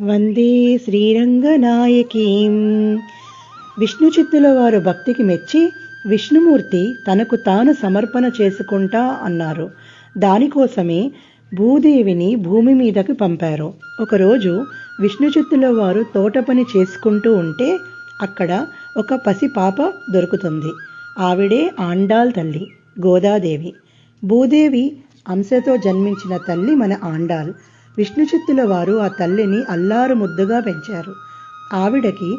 వందే శ్రీరంగనాయకీం. విష్ణుచిత్తుల వారు భక్తికి మెచ్చి విష్ణుమూర్తి తనకు తాను సమర్పణ చేసుకుంటా అన్నారు. దానికోసమే భూదేవిని భూమి మీదకి పంపారు. ఒకరోజు విష్ణుచిత్తుల వారు తోట పని చేసుకుంటూ ఉంటే అక్కడ ఒక పసి పాప దొరుకుతుంది. ఆవిడే ఆండాల్ తల్లి గోదాదేవి. భూదేవి అంశతో జన్మించిన తల్లి మన ఆండాల్. విష్ణు చిత్తుల వారు ఆ తల్లిని అల్లారు ముద్దుగా పెంచారు. ఆవిడకి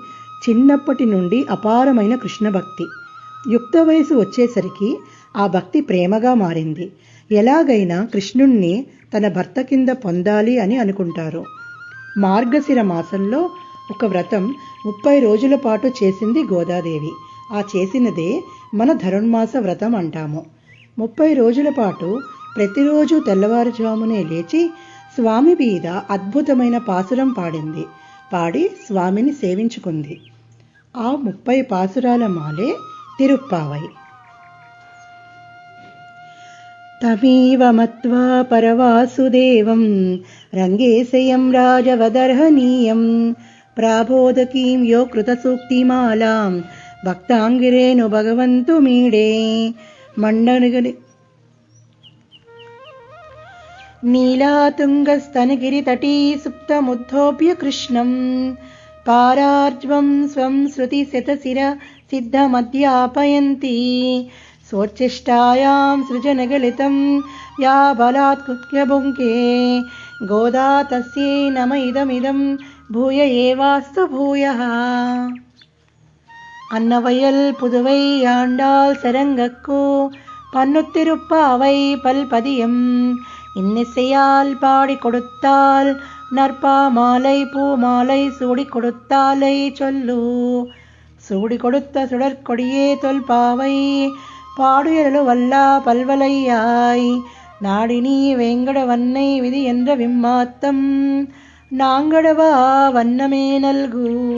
చిన్నప్పటి నుండి అపారమైన కృష్ణ భక్తి. యుక్త వయసు వచ్చేసరికి ఆ భక్తి ప్రేమగా మారింది. ఎలాగైనా కృష్ణుణ్ణి తన భర్త కింద పొందాలి అని అనుకుంటారు. మార్గశిర మాసంలో ఒక వ్రతం ముప్పై రోజుల పాటు చేసింది గోదాదేవి. ఆ చేసినదే మన ధనుర్మాస వ్రతం అంటాము. ముప్పై రోజుల పాటు ప్రతిరోజు తెల్లవారుజామునే లేచి స్వామి మీద అద్భుతమైన పాసురం పాడింది. పాడి స్వామిని సేవించుకుంది. ఆ ముప్పై పాసురాల మాలే తిరుప్పావై. తమీవ మత్వా పరవాసుదేవం రంగేశయం రాజవదర్హనీయం ప్రాబోధకీం యో కృతసూక్తిమాలాం భక్తాంగిరేను భగవంతు మీడే మండనుగని नीलातुङ्गस्तनगिरितटी सुप्तमुद्धोप्य कृष्णम् पारार्जवम् स्वं श्रुतिशतशिर सिद्धमध्यापयन्ती। सोच्चिष्टायाम् सृजनगलितम् या बलात् कुप्यभुङ्के गोदा तस्यै नम इदमिदम् भूय एवास्तु भूयः। अन्नवयल् पुदुवै याण्डाल् सरङ्गक्को पन्नुत्तिरुप्पावै पल्पदियम्। இன்னிசையால் பாடி கொடுத்தால் நற்பா மாலை பூ மாலை சூடி கொடுத்தாலை சொல்லு. சூடி கொடுத்த சுடற்கொடியே தொல்பாவை பாடுயரலு வல்லா பல்வலையாய். நாடினி வேங்கட வன்னை விதி என்ற விம்மாத்தம் நாங்கடவா வண்ணமே நல்கு.